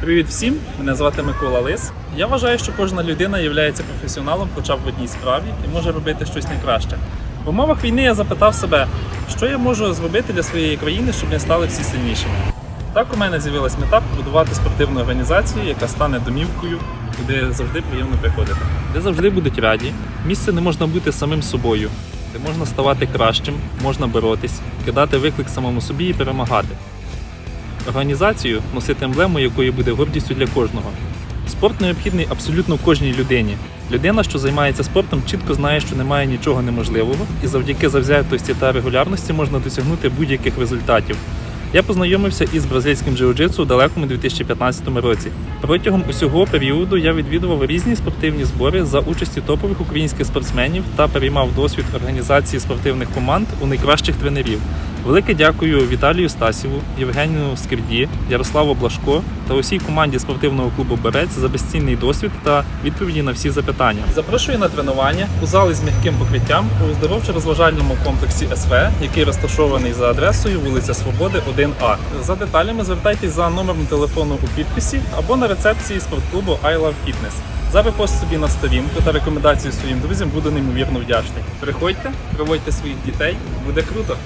Привіт всім! Мене звати Микола Лис. Я вважаю, що кожна людина є професіоналом хоча б в одній справі і може робити щось найкраще. В умовах війни я запитав себе, що я можу зробити для своєї країни, щоб ми стали всі сильнішими. Так у мене з'явилась мета побудувати спортивну організацію, яка стане домівкою, куди завжди приємно приходити. Де завжди будуть раді. Місце не можна бути самим собою, де можна ставати кращим, можна боротись, кидати виклик самому собі і перемагати. Організацію носити емблему, якої буде гордістю для кожного. Спорт необхідний абсолютно кожній людині. Людина, що займається спортом, чітко знає, що немає нічого неможливого, і завдяки завзятості та регулярності можна досягнути будь-яких результатів. Я познайомився із бразильським джиу-джитсу у далекому 2015 році. Протягом усього періоду я відвідував різні спортивні збори за участі топових українських спортсменів та переймав досвід організації спортивних команд у найкращих тренерів. Велике дякую Віталію Стасіву, Євгенію Скирді, Ярославу Блашко та усій команді спортивного клубу Берець за безцінний досвід та відповіді на всі запитання. Запрошую на тренування у зал із м'яким покриттям у оздоровчо-розважальному комплексі СВ, який розташований за адресою вулиця Свободи 1А. За деталями звертайтесь за номером телефону у підписі або на рецепції спортклубу I Love Fitness. За репост собі на сторінку та рекомендацію своїм друзям буду неймовірно вдячний. Приходьте, проводьте своїх дітей, буде круто!